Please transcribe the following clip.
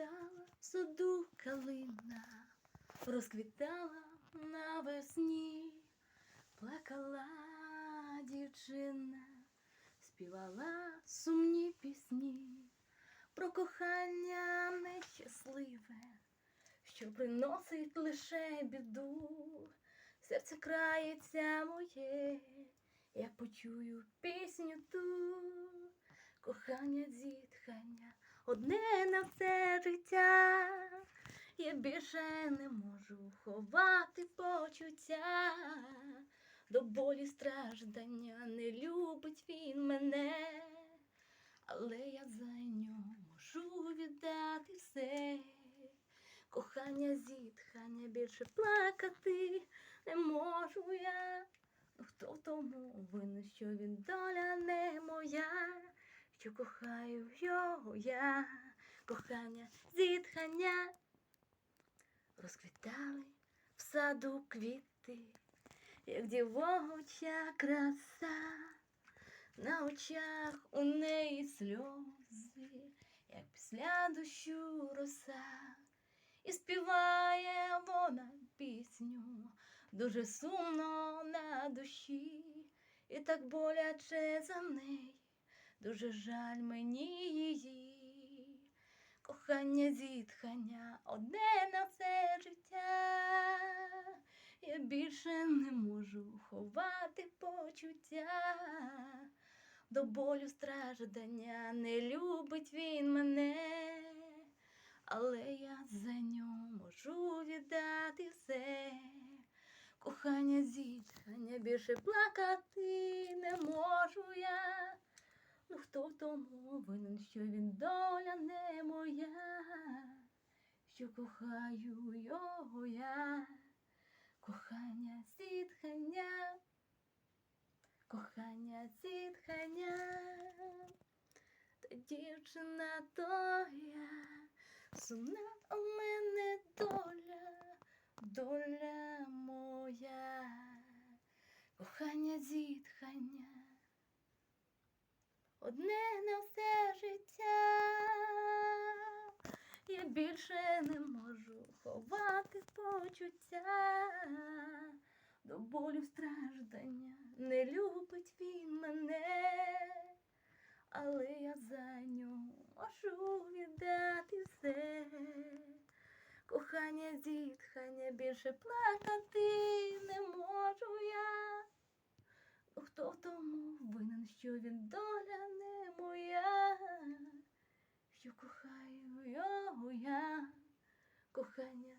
Розквітала в саду калина, розквітала навесні, плакала дівчина, співала сумні пісні. Про кохання нещасливе, що приносить лише біду. Серце крається моє, як почую пісню ту, кохання зітхання, одне на все життя. Я більше не можу ховати почуття, до болі страждання не любить він мене, але я за нього можу віддати все. Кохання зітхання більше плакати не можу я. Хто тому винен, що він доля не моя, що кохаю його я, кохання, зітхання. Розквітали в саду квіти, як дівоча краса, на очах у неї сльози, як після дощу роса. І співає вона пісню, дуже сумно на душі, і так боляче за неї, дуже жаль мені її. Кохання, зітхання, одне на все життя. Я більше не можу ховати почуття. До болю страждання не любить він мене але я за нього можу віддати все. Кохання, зітхання, більше плакати не можу я. Ну хто в тому винен, що він доля не моя, що кохаю його я, кохання, зітхання, кохання, зітхання, та дівчина то я. Сумна у мене доля, доля моя, кохання, зітхання, одне на все життя. Я більше не можу ховати почуття, до болю страждання не любить він мене але я за нього можу віддати все. Кохання, зітхання, більше плакати не можу я. Хто в тому винен, що він доля не моя, що кохаю його я, кохання,